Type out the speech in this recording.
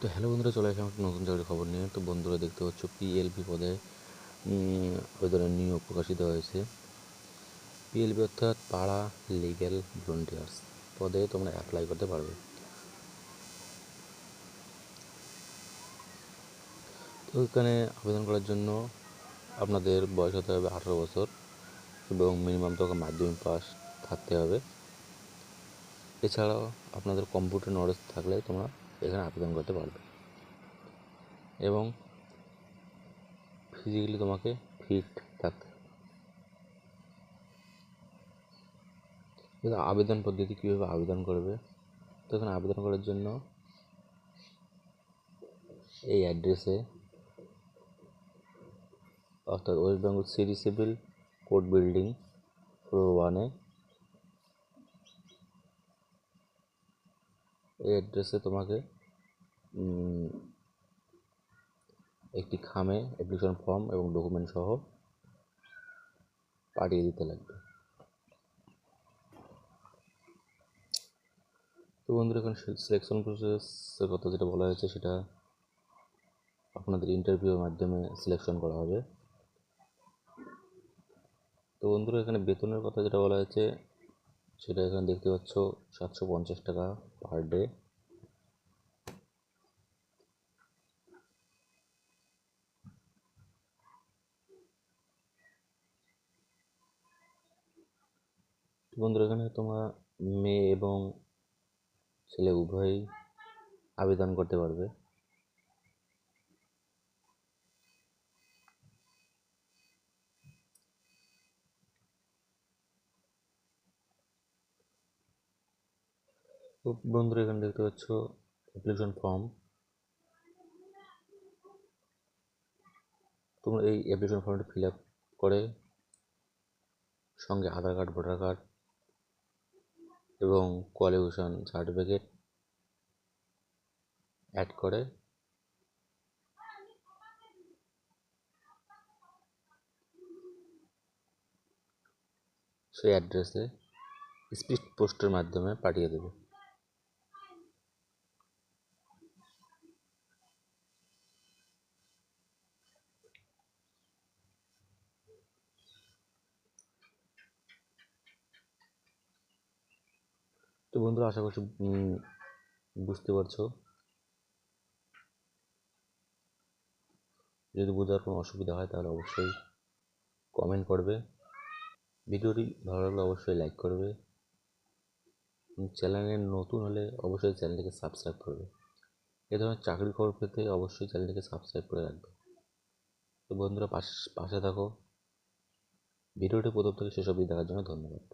তো হ্যালো বন্ধুরা, চলে আসলাম একটা নতুন চাকরির খবর নিয়ে। তো বন্ধুরা দেখতে পাচ্ছ পিএলপি পদে আবেদনের নিয়োগ প্রকাশিত হয়েছে। পিএলপি অর্থাৎ পাড়া লিগ্যাল ভলেন্টিয়ার্স পদে তোমরা অ্যাপ্লাই করতে পারবে। তো এখানে আবেদন করার জন্য আপনাদের বয়স হতে হবে আঠারো বছর এবং মিনিমাম তখন মাধ্যমিক পাস থাকতে হবে। এছাড়াও আপনাদের কম্পিউটার নলেজ থাকলে তোমরা এখানে আবেদন করতে পারবে এবং ফিজিক্যালি তোমাকে ফিট থাকতে। আবেদন পদ্ধতি কীভাবে আবেদন করবে তো এখানে আবেদন করার জন্য এই অ্যাড্রেসে অর্থাৎ West Bengal city civil court building floor ওয়ানে এই অ্যাড্রেসে তোমাকে একটি খামে অ্যাপ্লিকেশন ফর্ম এবং ডকুমেন্ট সহ পাঠিয়ে দিতে লাগবে। তো বন্ধুরা, এখানে সিলেকশন প্রসেসের কথা যেটা বলা হয়েছে, সেটা আপনাদের ইন্টারভিউর মাধ্যমে সিলেকশন করা হবে। তো বন্ধুরা, এখানে বেতনের কথা যেটা বলা হয়েছে, সেটা এখানে দেখতে পাচ্ছ সাতশো পঞ্চাশ টাকা পার ডে বন্ধুরা, এখানে তোমরা মেয়ে এবং ছেলে উভয়ই আবেদন করতে পারবে। বন্ধুরা, এখানে দেখতে পাচ্ছ অ্যাপ্লিকেশন ফর্ম তোমরা এই অ্যাপ্লিকেশন ফর্মটা ফিল আপ করে, সঙ্গে আধার কার্ড ভোটার কার্ড এবং কোয়ালিফিকেশন সার্টিফিকেট অ্যাড করে। সেই অ্যাড্রেসে স্পিড পোস্টের মাধ্যমে পাঠিয়ে দেবে। তো বন্ধুরা, আশা করছি বুঝতে পারছ। যদি বোঝার কোনো অসুবিধা হয়, তাহলে অবশ্যই কমেন্ট করবে। ভিডিওটি ভালো লাগলে অবশ্যই লাইক করবে। চ্যানেলে নতুন হলে অবশ্যই চ্যানেলটিকে সাবস্ক্রাইব করবে। এ ধরনের চাকরির খবর পেতে অবশ্যই চ্যানেলটিকে সাবস্ক্রাইব করে রাখবে। তো বন্ধুরা, পাশ, পাশে থাকো। ভিডিওটি প্রথম থেকে শেষ অবধি দেখার জন্য ধন্যবাদ।